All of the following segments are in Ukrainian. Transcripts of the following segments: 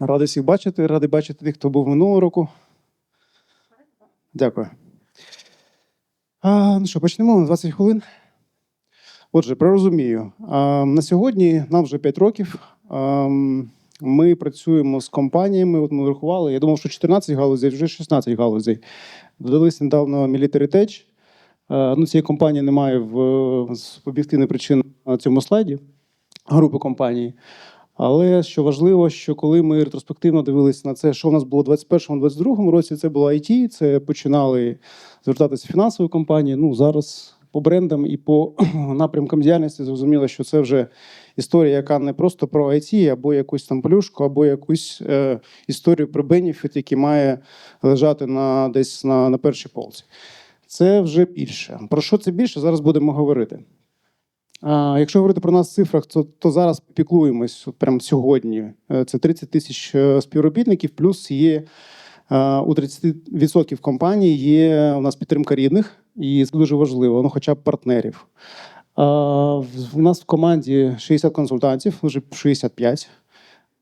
Радий всіх бачити, радий бачити тих, хто був минулого року. Дякую. А, ну що, почнемо на 20 хвилин. Отже, про розумію. А, на сьогодні нам вже 5 років. А, ми працюємо з компаніями. От ми рахували. Я думав, що 14 галузей, вже 16 галузей. Додались недавно Military Tech. Ну, цієї компанії немає в, з об'єктивних причин на цьому слайді групи компаній. Але що важливо, що коли ми ретроспективно дивилися на це, що у нас було у 2021-2022 році, це було IT, це починали звертатися фінансові компанії. Ну зараз по брендам і по напрямкам діяльності зрозуміло, що це вже історія, яка не просто про IT, або якусь там плюшку, або якусь е, історію про бенефіт, який має лежати на десь на, на першій полці. Це вже більше. Про що це більше? Зараз будемо говорити. Якщо говорити про нас в цифрах, то, то зараз піклуємось прямо сьогодні. Е, Це 30 тисяч е, співробітників, плюс є е, у 30% компаній є у нас підтримка рідних, і це дуже важливо, ну хоча б партнерів. У нас в команді 60 консультантів, вже 65.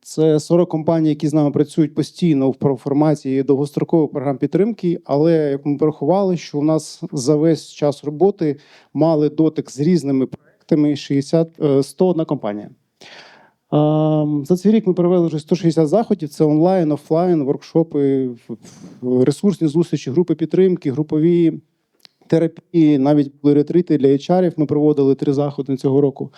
Це 40 компаній, які з нами працюють постійно в форматі довгострокових програм підтримки. Але як ми порахували, що у нас за весь час роботи мали дотик з різними 60, е, 101 компанія. За цей рік ми провели вже 160 заходів. Це онлайн, офлайн, воркшопи, ресурсні зустрічі, групи підтримки, групові терапії, навіть були ретрити для HR. Ми проводили три заходи цього року.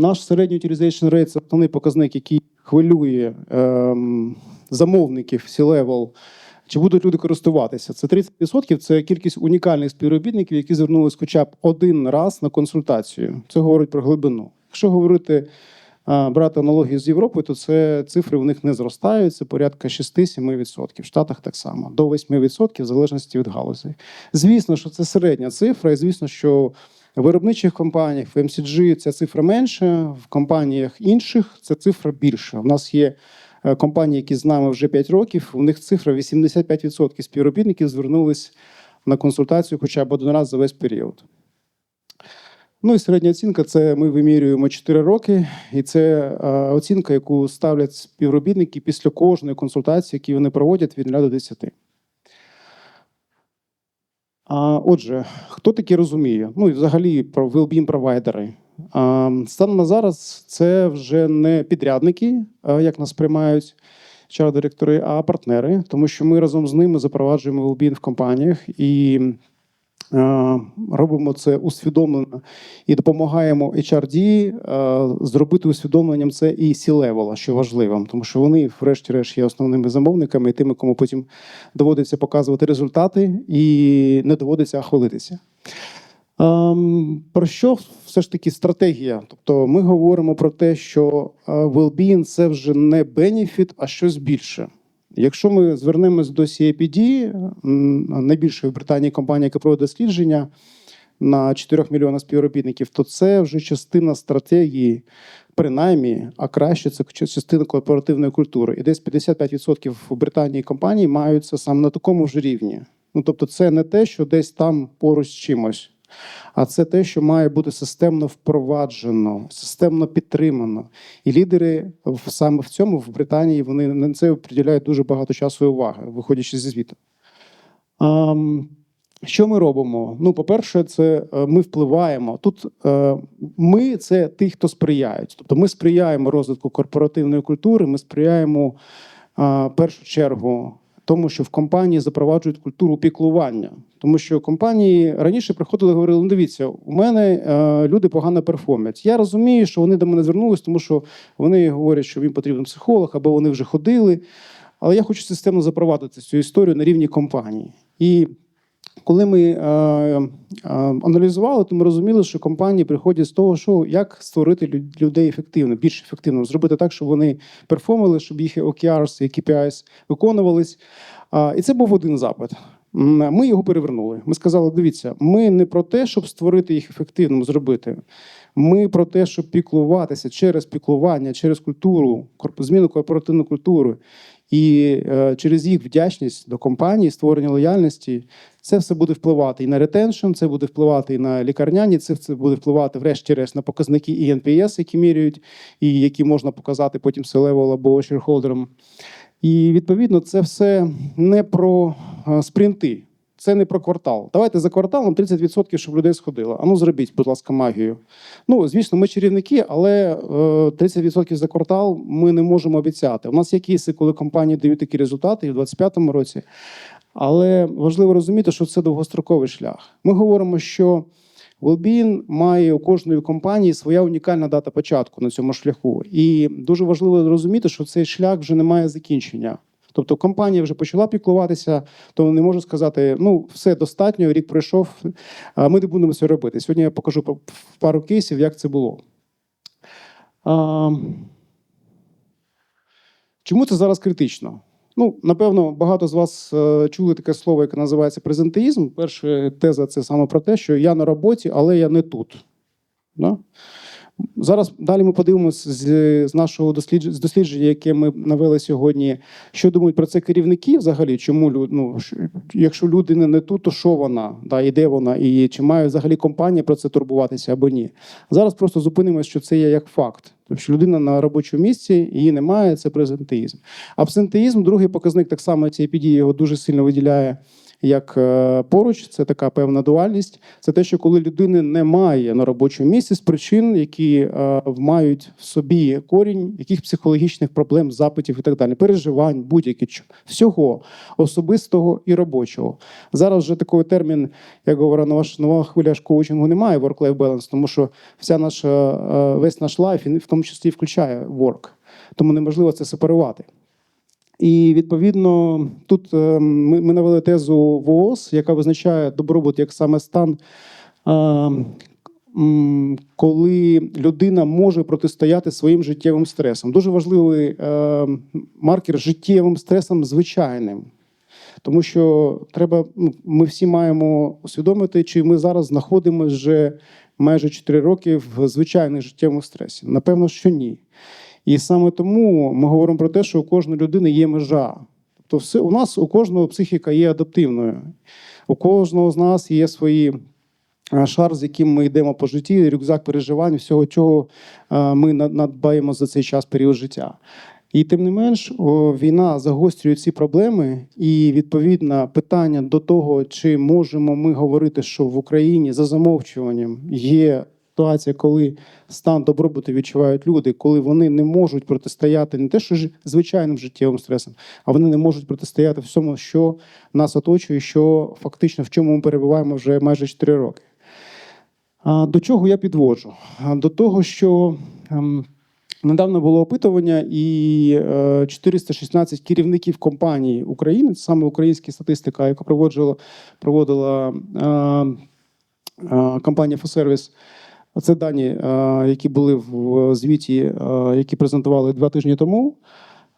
Наш середній utilization rate – це основний показник, який хвилює ем, замовників C-level. Чи будуть люди користуватися? Це 30% – це кількість унікальних співробітників, які звернулись хоча б один раз на консультацію. Це говорить про глибину. Якщо говорити брати аналогію з Європою, то це цифри у них не зростають. Це порядка 6-7%. В Штатах так само до 8% в залежності від галузей. Звісно, що це середня цифра, і звісно, що в виробничих компаніях, в MCG ця цифра менша, в компаніях інших ця цифра більша. У нас є е, компанії, які з нами вже 5 років. У них цифра 85% співробітників звернулись на консультацію хоча б один раз за весь період. Ну і середня оцінка це ми вимірюємо 4 роки, і це е, оцінка, яку ставлять співробітники після кожної консультації, які вони проводять від 0 до 10. А, отже, хто такі розуміє? Ну і взагалі про well-being провайдери. Станом на зараз це вже не підрядники, як нас приймають HR-директори, а партнери, тому що ми разом з ними запроваджуємо well-being в компаніях і робимо це усвідомлено і допомагаємо HRD зробити усвідомленням це і C-level, що важливо, тому що вони, врешті-решт, є основними замовниками і тими, кому потім доводиться показувати результати і не доводиться хвалитися. Ем, Про що все ж таки стратегія? Тобто ми говоримо про те, що е, well-being – це вже не бенефіт, а щось більше. Якщо ми звернемось до CAPD, м, найбільшої в Британії компанії, яка проводить дослідження на 4 мільйонах співробітників, то це вже частина стратегії, принаймні, а краще це частина корпоративної культури. І десь 55% в Британії компаній мають це саме на такому ж рівні. Ну тобто, це не те, що десь там поруч з чимось. А це те, що має бути системно впроваджено, системно підтримано. І лідери саме в цьому в Британії вони на це приділяють дуже багато часу і уваги, виходячи зі звіту. Що ми робимо? Ну, по-перше, це е, ми впливаємо. Тут е, ми це ті, хто сприяють. Тобто ми сприяємо розвитку корпоративної культури, ми сприяємо е, в першу чергу тому, що в компанії запроваджують культуру піклування. Тому що компанії раніше приходили говорили: ну дивіться, у мене е, люди погано перформять. Я розумію, що вони до мене звернулись, тому що вони говорять, що їм потрібен психолог, або вони вже ходили. Але я хочу системно запровадити цю історію на рівні компанії. І коли ми е, е, аналізували, то ми розуміли, що компанії приходять з того, що як створити лю- людей ефективно, більш ефективно, зробити так, щоб вони перформили, щоб їх OKRs і KPIs виконувались. А, І це був один запит. Ми його перевернули. Ми сказали: дивіться, ми не про те, щоб створити їх ефективним, зробити. Ми про те, щоб піклуватися через піклування, через культуру, зміну корпоративної культури і е, через їх вдячність до компанії, створення лояльності, це все буде впливати і на ретеншн, це буде впливати і на лікарняні, це все буде впливати, врешті-решт, на показники і NPS, які міряють, і які можна показати потім C-level або шерхолдерам. І відповідно це все не про е, спринти. Це не про квартал. Давайте за кварталом 30%, щоб людей сходило. А ну зробіть, будь ласка, магію. Ну, звісно, ми чарівники, але е, 30% за квартал ми не можемо обіцяти. У нас є кейси, коли компанії дають такі результати і в 2025 році. Але важливо розуміти, що це довгостроковий шлях. Ми говоримо, що Wellbeing має у кожної компанії своя унікальна дата початку на цьому шляху. І дуже важливо розуміти, що цей шлях вже не має закінчення. Тобто компанія вже почала піклуватися, то не можу сказати, ну все достатньо, рік пройшов, а ми не будемо це робити. Сьогодні я покажу пару кейсів, як це було. А, чому це зараз критично? Ну, напевно, багато з вас е, чули таке слово, яке називається презентеїзм. Перша теза це саме про те, що я на роботі, але я не тут. Да? Зараз далі ми подивимося з, з нашого дослідження, з дослідження, яке ми навели сьогодні, що думають про це керівники взагалі. Чому ну, якщо людина не тут, то що вона? Да, і де вона? І чи має взагалі компанія про це турбуватися або ні? Зараз просто зупинимося, що це є як факт. Тобто, людина на робочому місці її немає, це презентеїзм. Абсентеїзм, другий показник, так само цієї підії його дуже сильно виділяє як е, поруч. Це така певна дуальність. Це те, що коли людини немає на робочому місці з причин, які е, мають в собі корінь яких психологічних проблем, запитів і так далі, переживань, будь-які всього особистого і робочого. Зараз вже такий термін, як говорить нова, нова хвиля ж коучингу, немає work-life balance, тому що вся наша е, весь наш лайф, в тому числі включає work. Тому неможливо це сепарувати. І відповідно тут е, ми, навели тезу ВООЗ, яка визначає добробут як саме стан, е, коли людина може протистояти своїм життєвим стресам. Дуже важливий е, маркер життєвим стресам звичайним. Тому що треба, ну, ми всі маємо усвідомити, чи ми зараз знаходимося вже майже 4 роки в звичайних життєвому стресі. Напевно, що ні. І саме тому ми говоримо про те, що у кожної людини є межа. Тобто, все у нас у кожного психіка є адаптивною. У кожного з нас є свої е, шар, з яким ми йдемо по житті, рюкзак переживань, всього чого е, ми надбаємо за цей час період життя. І тим не менш, війна загострює ці проблеми, і відповідно питання до того, чи можемо ми говорити, що в Україні за замовчуванням є ситуація, коли стан добробуту відчувають люди, коли вони не можуть протистояти не те, що ж звичайним життєвим стресам, а вони не можуть протистояти всьому, що нас оточує, що фактично в чому ми перебуваємо вже майже 4 роки. До чого я підводжу? До того, що ем, недавно було опитування, і е, 416 керівників компаній України, саме українська статистика, яку проводжувала, проводила е, е, компанія «Фосервіс», це дані, е, які були в звіті, е, які презентували два тижні тому.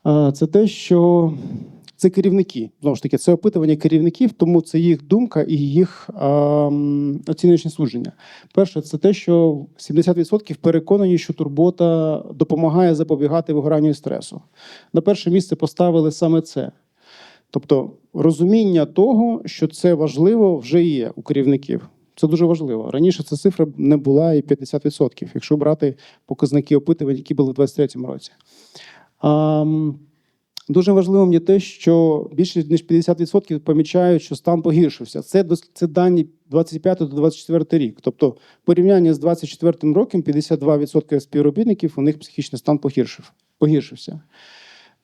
Е, Це те, що це керівники. Знову ж таки, це опитування керівників, тому це їх думка і їх ем, оціночне судження. Перше, це те, що 70% переконані, що турбота допомагає запобігати вигоранню стресу. На перше місце поставили саме це. Тобто розуміння того, що це важливо, вже є у керівників. Це дуже важливо. Раніше ця цифра не була і 50%, якщо брати показники опитувань, які були в 2023 році. Дуже важливим є те, що більше ніж 50% помічають, що стан погіршився. Це, це дані 25 до 24 рік. Тобто, в порівнянні з 24 роком 52% співробітників у них психічний стан погіршив, погіршився.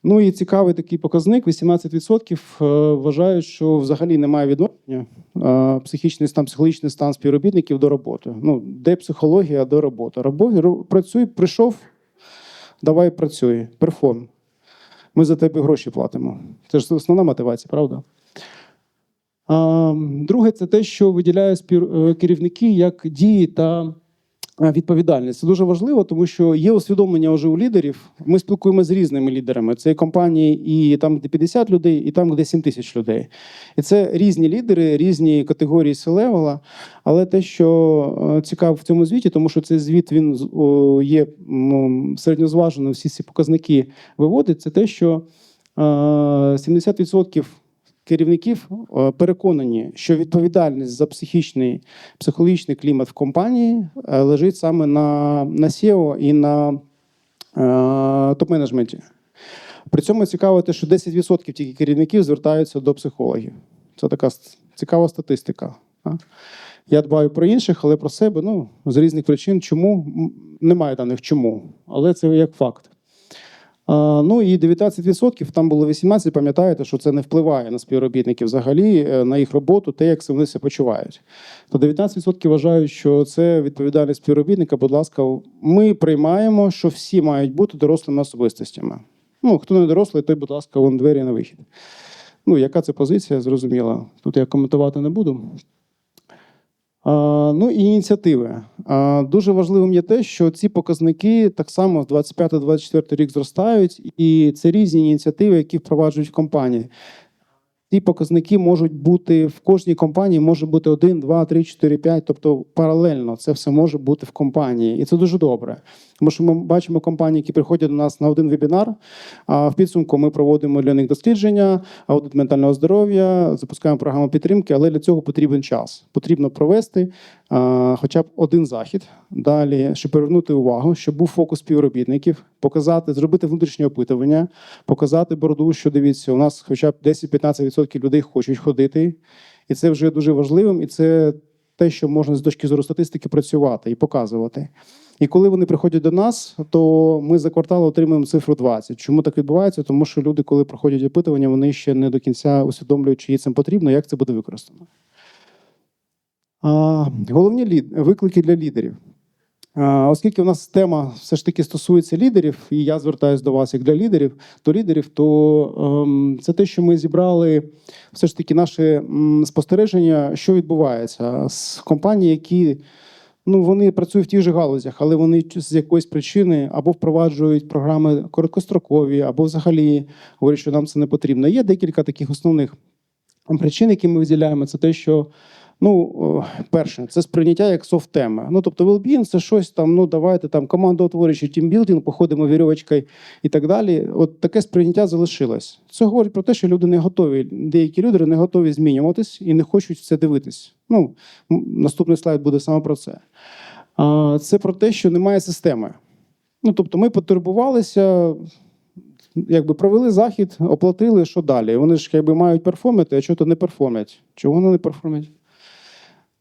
Ну і цікавий такий показник: 18% е, вважають, що взагалі немає відношення е, психічний стан, психологічний стан співробітників до роботи. Ну, де психологія до роботи? Робо- Працюй, прийшов, давай працюй, перформ. Ми за тебе гроші платимо. Це ж основна мотивація, правда? Друге, це те, що виділяють е, керівники як дії та відповідальність. Це дуже важливо, тому що є усвідомлення вже у лідерів. Ми спілкуємося з різними лідерами. Це компанії, і там, де 50 людей, і там, де 7 тисяч людей. І це різні лідери, різні категорії селевела. Але те, що е, цікаво в цьому звіті, тому що цей звіт він є м, середньозваженим, всі ці показники виводить, це те, що е, 70% керівників е, переконані, що відповідальність за психічний психологічний клімат в компанії е, лежить саме на, на SEO і на е, топ-менеджменті. При цьому цікаво те, що 10% тільки керівників звертаються до психологів. Це така цікава статистика. Я дбаю про інших, але про себе ну, з різних причин. Чому? Немає даних чому, але це як факт. Ну і 19%, там було 18%, пам'ятаєте, що це не впливає на співробітників взагалі, е, на їх роботу, те, як вони себе почувають. То 19% вважають, що це відповідальність співробітника. Будь ласка, ми приймаємо, що всі мають бути дорослими особистостями. Ну, хто не дорослий, той, будь ласка, вон двері на вихід. Ну, яка це позиція, зрозуміла. Тут я коментувати не буду. Ну і ініціативи. Дуже важливим є те, що ці показники так само в 25-24 рік зростають, і це різні ініціативи, які впроваджують компанії. Ці показники можуть бути в кожній компанії може бути 1, 2, 3, 4, 5, тобто паралельно це все може бути в компанії, і це дуже добре. Тому що ми бачимо компанії, які приходять до нас на один вебінар. А в підсумку ми проводимо для них дослідження, аудит ментального здоров'я, запускаємо програму підтримки, але для цього потрібен час. Потрібно провести хоча б один захід. Далі, щоб привернути увагу, щоб був фокус співробітників, показати, зробити внутрішнє опитування, показати бороду, що дивіться, у нас хоча б 10-15% людей хочуть ходити, і це вже дуже важливим, і це те, що можна з точки зору статистики працювати і показувати. І коли вони приходять до нас, то ми за квартал отримуємо цифру 20. Чому так відбувається? Тому що люди, коли проходять опитування, вони ще не до кінця усвідомлюють, чи їй це потрібно, як це буде використано. Головні виклики для лідерів. Оскільки у нас тема все ж таки стосується лідерів, і я звертаюся до вас як для лідерів, до лідерів, то ем, це те, що ми зібрали все ж таки наше спостереження, що відбувається з компаній, які ну, вони працюють в тих же галузях, але вони з якоїсь причини або впроваджують програми короткострокові, або взагалі говорять, що нам це не потрібно. Є декілька таких основних причин, які ми виділяємо. Це те, що Ну, перше, це сприйняття як софт-теми. Ну, тобто, well-being – це щось там, ну давайте там командоутворюючий тімбілдинг, походимо вірьовочкою і так далі. От таке сприйняття залишилось. Це говорить про те, що люди не готові. Деякі люди не готові змінюватись і не хочуть це дивитись. Ну, наступний слайд буде саме про це. Це про те, що немає системи. Ну, тобто, ми потурбувалися, якби провели захід, оплатили, що далі. Вони ж якби мають перформити, а чого то не перформять. Чого вони не перформять?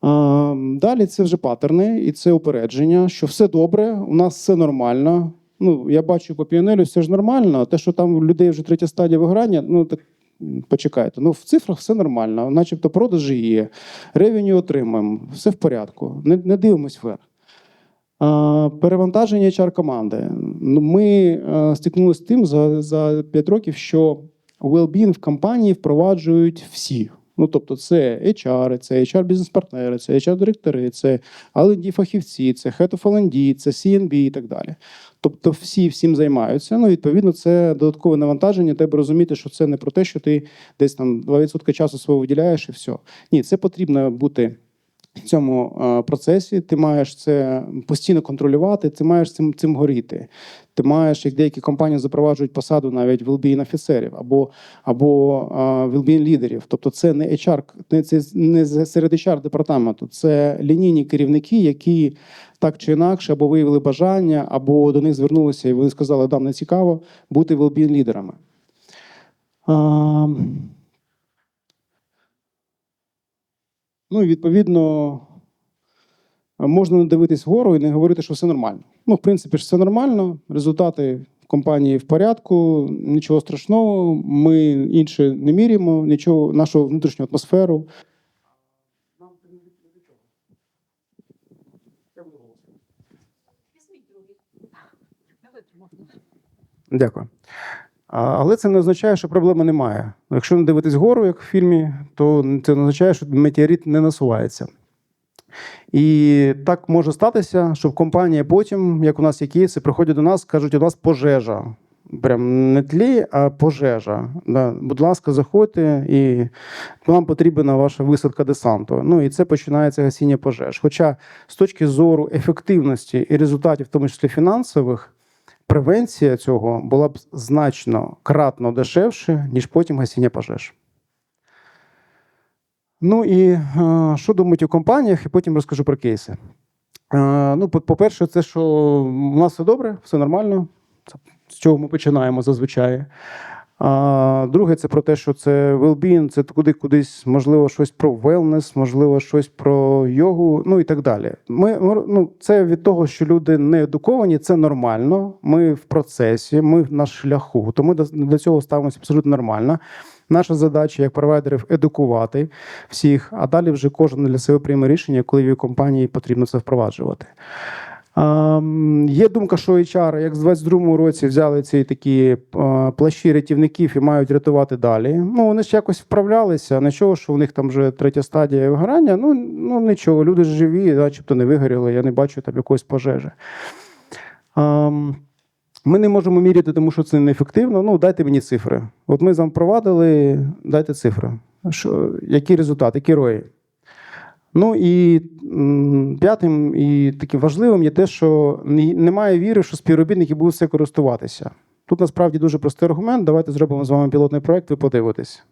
А, Далі це вже паттерни і це упередження, що все добре, у нас все нормально. Ну, я бачу по піонелю, все ж нормально. Те, що там у людей вже третя стадія вигорання, ну так почекайте. Ну, в цифрах все нормально, начебто продажі є, ревеню отримуємо, все в порядку. Не, не дивимось вверх. Перевантаження HR команди. Ну, ми е, стикнулися з тим за, за 5 років, що well-being в компанії впроваджують всі. Ну, тобто, це HR, це HR бізнес-партнери, це HR-директори, це L&D фахівці, це Head of L&D, це CNB і так далі. Тобто, всі всім займаються. Ну, відповідно, це додаткове навантаження. Треба розуміти, що це не про те, що ти десь там 2% часу свого виділяєш і все. Ні, це потрібно бути в цьому е, процесі. Ти маєш це постійно контролювати, ти маєш цим цим горіти. Ти маєш, як деякі компанії запроваджують посаду навіть well-being офіцерів або, або well-being лідерів. Тобто, це не HR, це не серед HR департаменту, це лінійні керівники, які так чи інакше або виявили бажання, або до них звернулися, і вони сказали, нам не цікаво бути well-being лідерами. А, Ну і відповідно можна не дивитись вгору і не говорити, що все нормально. Ну, в принципі, ж все нормально, результати в компанії в порядку, нічого страшного. Ми інше не міряємо, нічого, нашу внутрішню атмосферу. Дякую. Але це не означає, що проблеми немає. Якщо не дивитись вгору, як в фільмі, то це не означає, що метеорит не насувається. І так може статися, щоб компанія потім, як у нас є кейси, приходять до нас, кажуть, у нас пожежа. Прям не тлі, а пожежа. Да. Будь ласка, заходьте, і нам потрібна ваша висадка десанту. Ну і це починається гасіння пожеж. Хоча з точки зору ефективності і результатів, в тому числі фінансових, превенція цього була б значно кратно дешевше, ніж потім гасіння пожеж. Ну і е, що думають у компаніях, і потім розкажу про кейси. Е, ну, по- по-перше, це що у нас все добре, все нормально. З чого ми починаємо зазвичай. А друге, це про те, що це well-being, це куди кудись, можливо, щось про wellness, можливо, щось про йогу, ну і так далі. Ми, ну, це від того, що люди не едуковані, це нормально. Ми в процесі, ми на шляху. Тому до, до цього ставимося абсолютно нормально. Наша задача як провайдерів едукувати всіх, а далі вже кожен для себе прийме рішення, коли в компанії потрібно це впроваджувати. Є думка, що HR, як з 22-му році взяли ці такі плащі рятівників і мають рятувати далі. Ну, вони ж якось вправлялися, нічого, що у них там вже третя стадія вигорання. Ну, ну нічого, люди ж живі, начебто не вигоріли, я не бачу там якоїсь пожежі. Ми не можемо міряти, тому що це неефективно. Ну, дайте мені цифри. От ми вам провадили, дайте цифри. Що, які результати, які рої? Ну і п'ятим і таким важливим є те, що немає віри, що співробітники будуть все користуватися. Тут насправді дуже простий аргумент. Давайте зробимо з вами пілотний проект, ви подивитесь.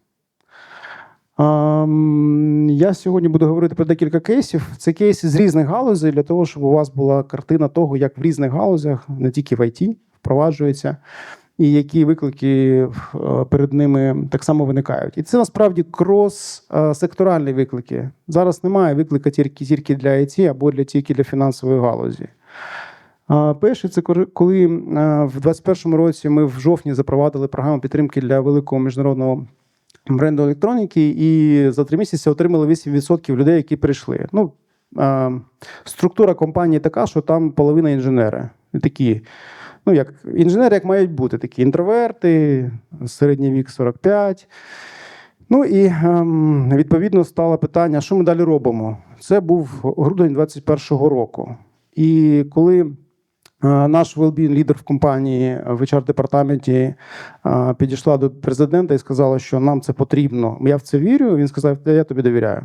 Я сьогодні буду говорити про декілька кейсів. Це кейси з різних галузей для того, щоб у вас була картина того, як в різних галузях, не тільки в ІТ, впроваджується, і які виклики е, перед ними так само виникають. І це насправді крос-секторальні виклики. Зараз немає виклика тільки, тільки для IT або для тільки для фінансової галузі. А, Перше, це коли е, в 2021 році ми в жовтні запровадили програму підтримки для великого міжнародного бренду електроніки, і за три місяці отримали 8% людей, які прийшли. Ну, е, структура компанії така, що там половина інженери. Такі, ну, як інженери, як мають бути, такі інтроверти, середній вік 45. Ну і ем, відповідно стало питання, що ми далі робимо. Це був грудень 2021 року. І коли наш well-being лідер в компанії в HR-департаменті е, підійшла до президента і сказала, що нам це потрібно. Я в це вірю. Він сказав, я тобі довіряю.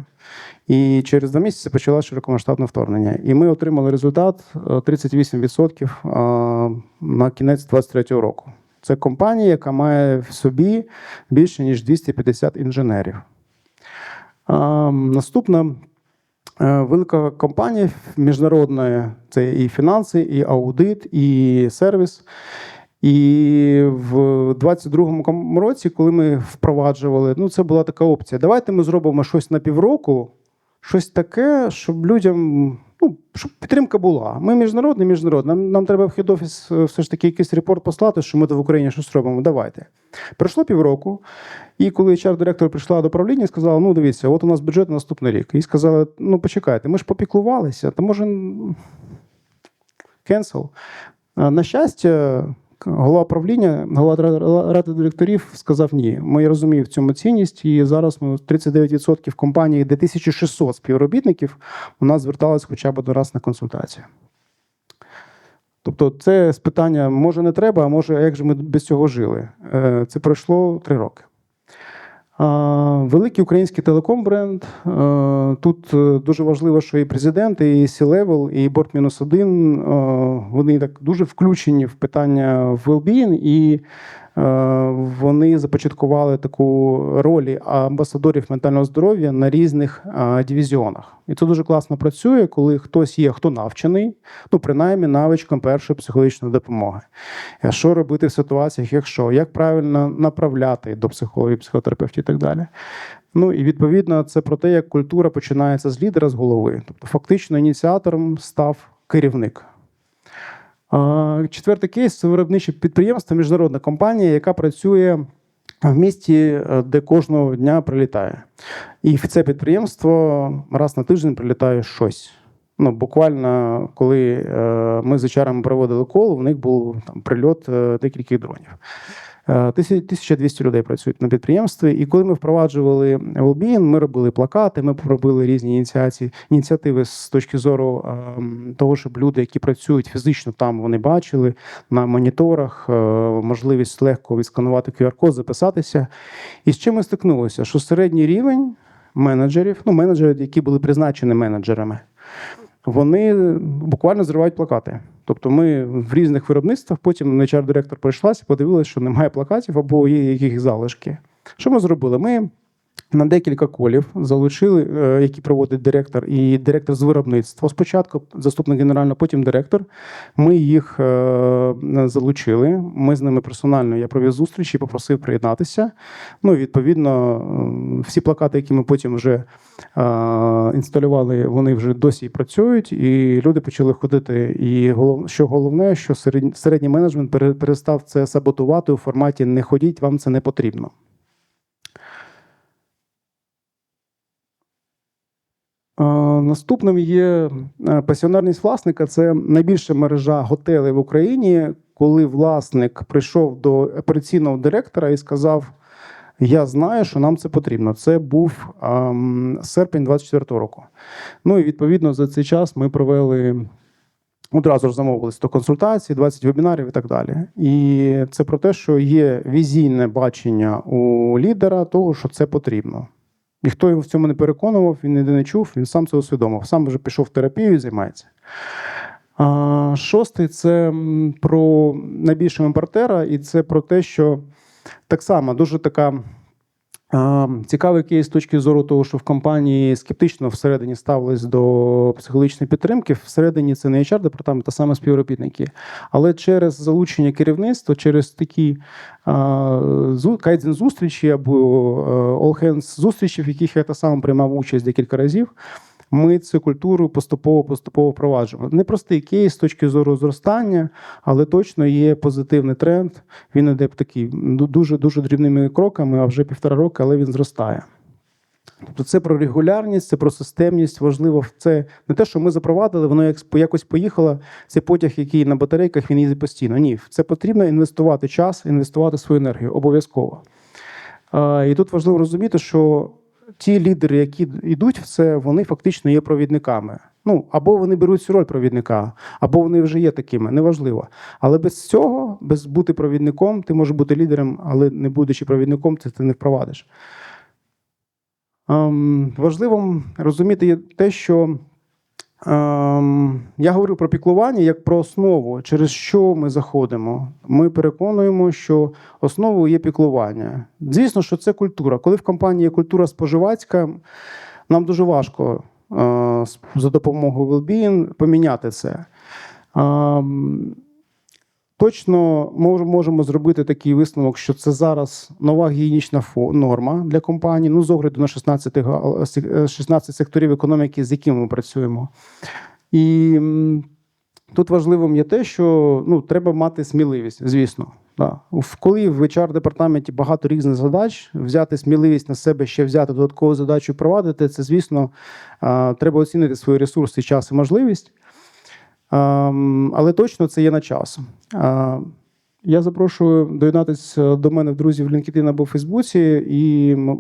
І через два місяці почалося широкомасштабне вторгнення. І ми отримали результат е, 38% е, на кінець 2023 року. Це компанія, яка має в собі більше ніж 250 інженерів. Наступна е, велика компанія міжнародна це і фінанси, і аудит, і сервіс. І в 22-му році, коли ми впроваджували, ну це була така опція. Давайте ми зробимо щось на півроку, щось таке, щоб людям, ну, щоб підтримка була. Ми міжнародний, міжнародний. Нам, нам треба в хед-офіс е, все ж таки якийсь репорт послати, що ми в Україні щось робимо. Давайте. Пройшло півроку, і коли HR-директор прийшла до правління сказала: ну, дивіться, от у нас бюджет на наступний рік. І сказали: ну, почекайте, ми ж попіклувалися, то може cancel. На щастя, голова правління, голова ради директорів сказав ні. Ми розуміємо в цьому цінність, і зараз ми 39% компанії, де 1600 співробітників, у нас зверталися хоча б один раз на консультацію. Тобто, це з питання може не треба, а може, як же ми без цього жили? Е, Це пройшло три роки. Великий український телеком-бренд. Е, Тут е, дуже важливо, що і президент, і C-Level, і борт мінус один вони так дуже включені в питання well-being, і вони започаткували таку роль амбасадорів ментального здоров'я на різних е, дивізіонах. І це дуже класно працює, коли хтось є, хто навчений, ну принаймні навичком першої психологічної допомоги. Що робити в ситуаціях, якщо як правильно направляти до психологів, психотерапевтів і так далі. Ну і відповідно це про те, як культура починається з лідера з голови. Тобто, фактично, ініціатором став керівник. Четвертий кейс це виробниче підприємство, міжнародна компанія, яка працює в місті, е, де кожного дня прилітає. І в це підприємство раз на тиждень прилітає щось. Ну, буквально, коли е, ми з HR проводили кол, у них був там прильот е, декількох дронів. Е, тисяч- 1200 людей працюють на підприємстві. І коли ми впроваджували well-being, ми робили плакати, ми робили різні ініціації, ініціативи з точки зору ем, того, щоб люди, які працюють фізично там, вони бачили на моніторах е, можливість легко відсканувати QR-код, записатися. І з чим ми стикнулися? Що середній рівень менеджерів, ну менеджери, які були призначені менеджерами, вони буквально зривають плакати. Тобто ми в різних виробництвах, потім HR-директор прийшлася, подивилася, що немає плакатів або є якісь залишки. Що ми зробили? Ми на декілька колів залучили, е, які проводить директор і директор з виробництва. Спочатку заступник генерального, потім директор. Ми їх е, залучили. Ми з ними персонально я провів зустріч і попросив приєднатися. Ну, відповідно, всі плакати, які ми потім вже е, інсталювали, вони вже досі працюють, і люди почали ходити. І що головне, що середній менеджмент перестав це саботувати у форматі не ходіть, вам це не потрібно. Е, Наступним є е, пасіонарність власника. Це найбільша мережа готелей в Україні, коли власник прийшов до операційного директора і сказав: Я знаю, що нам це потрібно. Це був ем, серпень 24 року. Ну і відповідно за цей час ми провели. Одразу ж замовили 100 консультацій, 20 вебінарів і так далі. І це про те, що є візійне бачення у лідера того, що це потрібно. Ніхто його в цьому не переконував, він ніде не чув, він сам це усвідомив. Сам вже пішов в терапію і займається. А, шостий це про найбільшого імпортера, і це про те, що так само дуже така. Цікавий кейс з точки зору того, що в компанії скептично всередині ставились до психологічної підтримки. Всередині це не HR департамент, а саме співробітники. Але через залучення керівництва, через такі кайдзен зустрічі або е, all hands зустрічі, в яких я та сам приймав участь декілька разів. Ми цю культуру поступово поступово впроваджуємо. Непростий кейс з точки зору зростання, але точно є позитивний тренд. Він іде такий дуже дуже дрібними кроками, а вже півтора року, але він зростає. Тобто це про регулярність, це про системність. Важливо це не те, що ми запровадили, воно якось поїхало. Цей потяг, який на батарейках, він їздить постійно. Ні, це потрібно інвестувати час, інвестувати свою енергію обов'язково. І тут важливо розуміти, що ті лідери, які йдуть в це, вони фактично є провідниками. Ну або вони беруть цю роль провідника, або вони вже є такими, неважливо. Але без цього, без бути провідником, ти можеш бути лідером, але не будучи провідником, це ти не впровадиш. Ем, важливим розуміти те, що я говорю про піклування як про основу, через що ми заходимо. Ми переконуємо, що основою є піклування. Звісно, що це культура. Коли в компанії є культура споживацька, нам дуже важко е, за допомогою well-being поміняти це. Точно мож- можемо зробити такий висновок, що це зараз нова гігієнічна норма для компаній, ну, з огляду на 16, га- е, сек- е, 16 секторів економіки, з якими ми працюємо. І тут важливим є те, що ну, треба мати сміливість, звісно. Да. Коли в HR-департаменті багато різних задач, взяти сміливість на себе, ще взяти додаткову задачу і провадити, це, звісно, треба оцінити свої ресурси, час і можливість. Ем, Але точно це є на час. Е, Я запрошую доєднатися до мене в друзів в LinkedIn або в Фейсбуці, і м-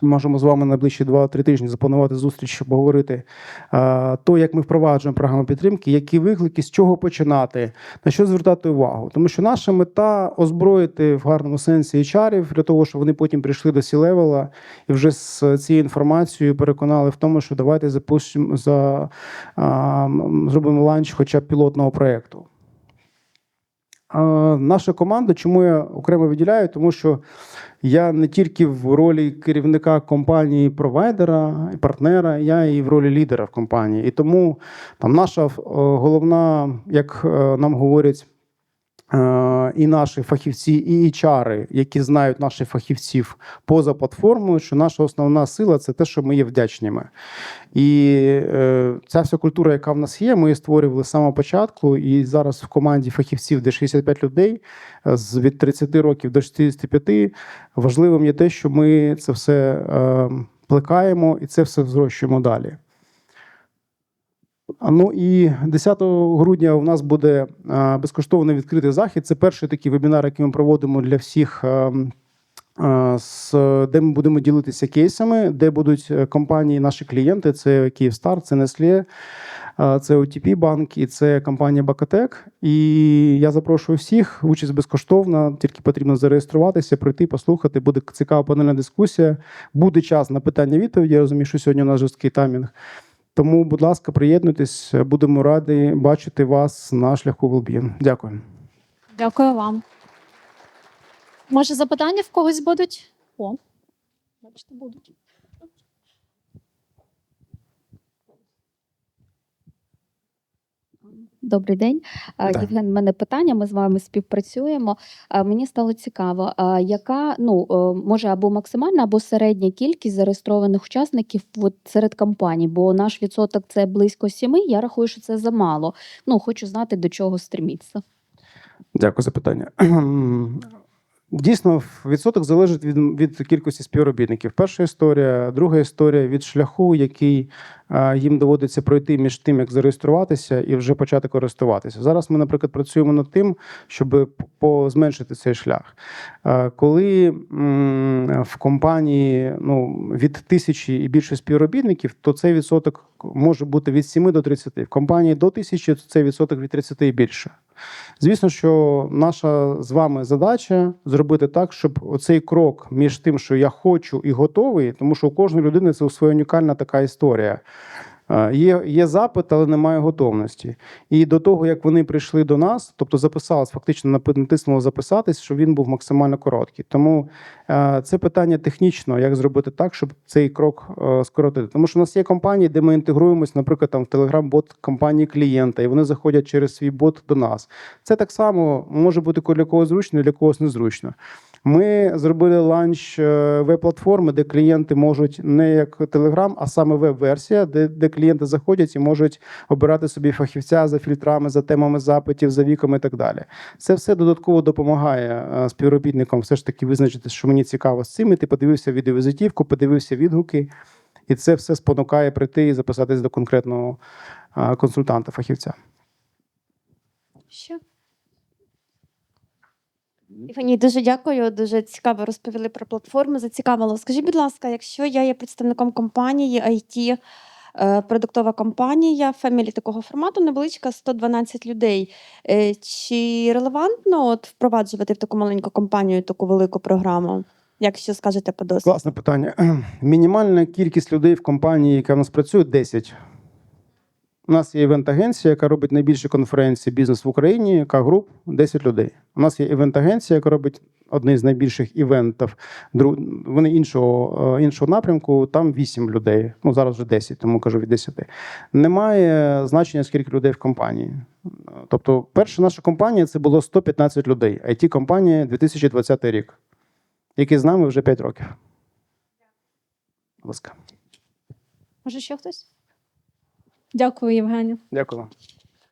можемо з вами найближчі 2-3 тижні запланувати зустріч, щоб говорити то, як ми впроваджуємо програму підтримки, які виклики, з чого починати, на що звертати увагу. Тому що наша мета озброїти в гарному сенсі HR для того, щоб вони потім прийшли до сі-левела і вже з цією інформацією переконали в тому, що давайте запустимо за зробимо ланч хоча б пілотного проєкту. Наша команда, чому я окремо виділяю, тому що я не тільки в ролі керівника компанії провайдера і партнера, я і в ролі лідера в компанії. І тому там наша е, головна, як е, нам говорять, і наші фахівці, і HR, які знають наших фахівців поза платформою, що наша основна сила це те, що ми є вдячними. І е, ця вся культура, яка в нас є, ми її створювали з самого початку. І зараз в команді фахівців, де 65 людей, е, з від 30 років до 65, важливим є те, що ми це все е, плекаємо і це все зрощуємо далі. Ну і 10 грудня у нас буде безкоштовний відкритий захід. Це перший такий вебінар, який ми проводимо для всіх. а, з, де ми будемо ділитися кейсами, де будуть е, компанії, наші клієнти: це Київстар, це Nestlé, а, це OTP банк і це компанія Бакатек. І я запрошую всіх. Участь безкоштовна, тільки потрібно зареєструватися, прийти, послухати. Буде цікава панельна дискусія. Буде час на питання-відповіді. Я розумію, що сьогодні у нас жорсткий таймінг. Тому, будь ласка, приєднуйтесь. Будемо раді бачити вас на шляху Велбін. Дякую. Дякую вам. Може, запитання в когось будуть? О, бачите, будуть. Добрий день, да. Євген. У мене питання. Ми з вами співпрацюємо. Мені стало цікаво, яка ну е, може або максимальна, або середня кількість зареєстрованих учасників от, серед компаній? Бо наш відсоток це близько сіми. Я рахую, що це замало. Ну хочу знати до чого стріміться. Дякую за питання. Дійсно, відсоток залежить від, від кількості співробітників. Перша історія, друга історія від шляху, який їм доводиться пройти між тим, як зареєструватися і вже почати користуватися. Зараз ми, наприклад, працюємо над тим, щоб зменшити цей шлях. Коли в компанії ну, від тисячі і більше співробітників, то цей відсоток може бути від 7 до 30. В компанії до тисячі то цей відсоток від 30 і більше. Звісно, що наша з вами задача зробити так, щоб оцей крок між тим, що я хочу і готовий, тому що у кожної людини це своя унікальна така історія. Е, Є, є запит, але немає готовності. І до того, як вони прийшли до нас, тобто записались, фактично натиснули записатись, щоб він був максимально короткий. Тому е, це питання технічно, як зробити так, щоб цей крок е, скоротити. Тому що у нас є компанії, де ми інтегруємось, наприклад, там в Telegram-бот компанії клієнта, і вони заходять через свій бот до нас. Це так само може бути для когось зручно, для когось незручно. Ми зробили ланч е, веб-платформи, де клієнти можуть не як Telegram, а саме веб-версія, де, де клієнти заходять і можуть обирати собі фахівця за фільтрами, за темами запитів, за віком і так далі. Це все додатково допомагає е, співробітникам все ж таки визначити, що мені цікаво з цим. І ти подивився відеовізитівку, подивився відгуки, і це все спонукає прийти і записатись до конкретного е, консультанта, Івані, дуже дякую. Дуже цікаво розповіли про платформу. Зацікавило. Скажіть, будь ласка, якщо я є представником компанії IT, е, продуктова компанія, фемілі такого формату, невеличка 112 людей. е, Чи релевантно от впроваджувати в таку маленьку компанію таку велику програму? Якщо скажете по досвіду? Класне питання. Мінімальна кількість людей в компанії, яка в нас працює, 10. У нас є івент-агенція, яка робить найбільші конференції бізнес в Україні, яка груп 10 людей. У нас є івент-агенція, яка робить одне з найбільших івентів. Вони іншого, е, іншого напрямку, там 8 людей. Ну зараз вже 10, тому кажу від 10. Немає значення, скільки людей в компанії. Тобто, перша наша компанія це було 115 людей. it компанія 2020 рік, який з нами вже 5 років. Будь ласка. Може, ще хтось? Дякую, Євгеню. Дякую.